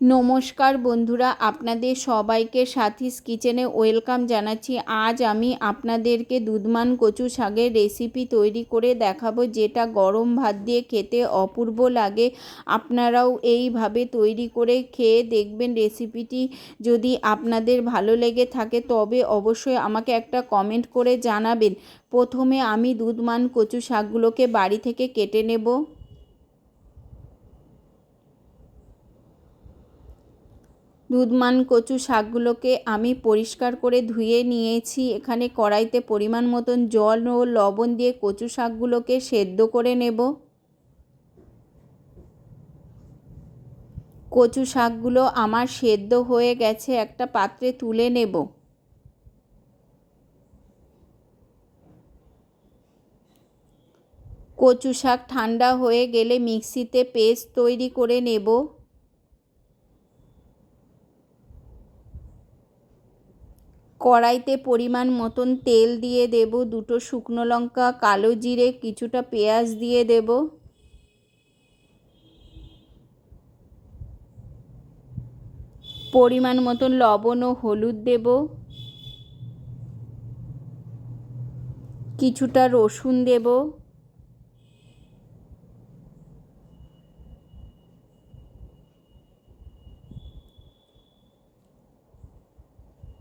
নমস্কার বন্ধুরা, আপনাদের সবাইকে সাথীস কিচেনে ওয়েলকাম জানাচ্ছি। আজ আমি আপনাদেরকে দুধমান কচু শাকের রেসিপি তৈরি করে দেখাবো, যেটা গরম ভাত দিয়ে খেতে অপূর্ব লাগে। আপনারাও এইভাবে তৈরি করে খেয়ে দেখবেন রেসিপিটি। যদি আপনাদের ভালো লেগে থাকে, তবে অবশ্যই আমাকে একটা কমেন্ট করে জানাবেন। প্রথমে আমি দুধমান কচু শাকগুলোকে বাড়ি থেকে কেটে নেব। দুধমান কচু শাকগুলোকে আমি পরিষ্কার করে ধুয়ে নিয়েছি। এখানে কড়াইতে পরিমাণ মতন জল ও লবণ দিয়ে কচু শাকগুলোকে সেদ্ধ করে নেব। কচু শাকগুলো আমার সেদ্ধ হয়ে গেছে, একটা পাত্রে তুলে নেব। কচু শাক ঠান্ডা হয়ে গেলে মিক্সিতে পেস্ট তৈরি করে নেব। কড়াইতে পরিমাণ মতন তেল দিয়ে দেব, দুটো শুকনো লঙ্কা, কালো জিরে, কিছুটা পেঁয়াজ দিয়ে দেব। পরিমাণ মতন লবণ ও হলুদ দেব। কিছুটা রসুন দেব।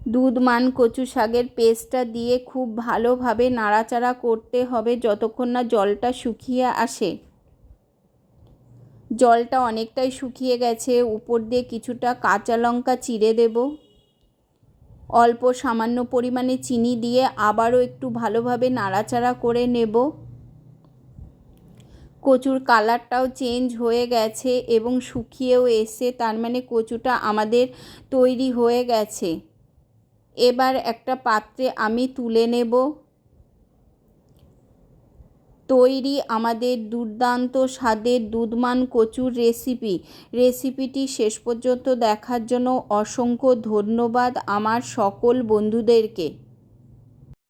দুধ মান কচু শাকের পেস্টটা দিয়ে খুব ভালোভাবে নাড়াচাড়া করতে হবে যতক্ষণ না জলটা শুকিয়ে আসে। জলটা অনেকটাই শুকিয়ে গেছে, উপর দিয়ে কিছুটা কাঁচা লঙ্কা চিড়ে দেব। অল্প সামান্য পরিমাণে চিনি দিয়ে আবারও একটু ভালোভাবে নাড়াচাড়া করে নেব। কচুর কালারটাও চেঞ্জ হয়ে গেছে এবং শুকিয়েও এসে তার মানে কচুটা আমাদের তৈরি হয়ে গেছে। এবার একটা পাত্রে আমি তুলে নেব। তৈরি আমাদের দুর্দান্ত স্বাদের দুধমান কচুর রেসিপি। রেসিপিটি শেষ পর্যন্ত দেখার জন্য অসংখ্য ধন্যবাদ আমার সকল বন্ধুদেরকে।